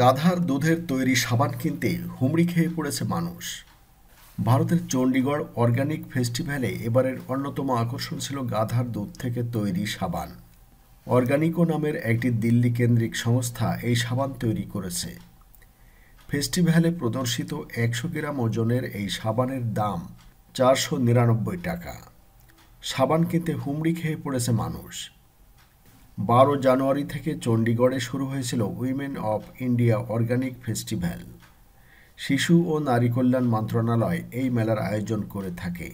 গাধার দুধের তৈরি সাবান কিনতে হুমড়ি খেয়ে পড়েছে মানুষ। ভারতের চণ্ডীগড় অর্গানিক ফেস্টিভ্যালে এবারের অন্যতম আকর্ষণ ছিল গাধার দুধ থেকে তৈরি সাবান। অর্গানিকো নামের একটি দিল্লি কেন্দ্রিক সংস্থা এই সাবান তৈরি করেছে। ফেস্টিভ্যালে প্রদর্শিত একশো গ্রাম ওজনের এই সাবানের দাম চারশো নিরানব্বই টাকা। সাবান কিনতে হুমড়ি খেয়ে পড়েছে মানুষ। বারো জানুয়ারি থেকে চণ্ডীগড়ে শুরু হয়েছিল women of India organic festival. শিশু ও নারী কল্যাণ মন্ত্রণালয় এই মেলার আয়োজন করে থাকে।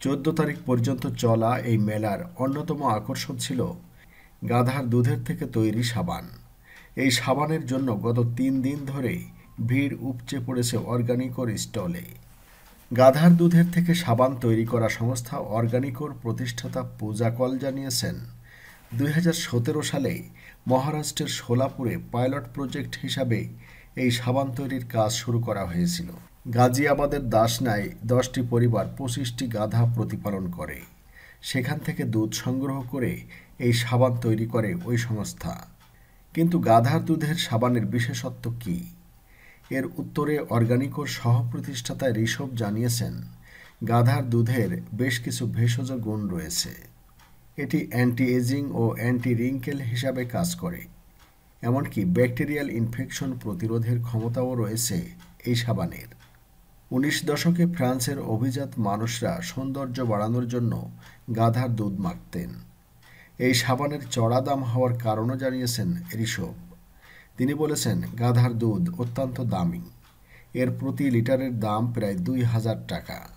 চোদ্দ তারিখ পর্যন্ত চলা এই মেলার অন্যতম আকর্ষণ ছিল গাধার দুধের থেকে তৈরি সাবান। এই সাবানের জন্য গত তিন দিন ধরে ভিড় উপচে পড়েছে অর্গানিকোর স্টলে। গাধার দুধের থেকে সাবান তৈরি করা সংস্থা অর্গানিকোর প্রতিষ্ঠাতা পূজা কল জানিয়েছেন দুই হাজার সতেরো সালে মহারাষ্ট্রের সোলাপুরে পাইলট প্রজেক্ট হিসাবে এই সাবান তৈরির কাজ শুরু করা হয়েছিল। গাজিয়াবাদের দাসনায় দশটি পরিবার পঁচিশটি গাধা প্রতিপালন করে। সেখান থেকে দুধ সংগ্রহ করে এই সাবান তৈরি করে ওই সংস্থা। কিন্তু গাধার দুধের সাবানের বিশেষত্ব কী? এর উত্তরে অর্গানিকোর সহপ্রতিষ্ঠাতা ঋষভ জানিয়েছেন, গাধার দুধের বেশ কিছু ভেষজ গুণ রয়েছে। এটি অ্যান্টি এজিং ও অ্যান্টি রিঙ্কেল হিসাবে কাজ করে, এমনকি ব্যাকটেরিয়াল ইনফেকশন প্রতিরোধের ক্ষমতাও রয়েছে এই সাবানের। উনিশ দশকে ফ্রান্সের অভিজাত মানুষরা সৌন্দর্য বাড়ানোর জন্য গাধার দুধ মাখতেন। এই সাবানের চড়া দাম হওয়ার কারণও জানিয়েছেন ঋষভ। তিনি বলেছেন, গাধার দুধ অত্যন্ত দামি। এর প্রতি লিটারের দাম প্রায় দুই হাজার টাকা।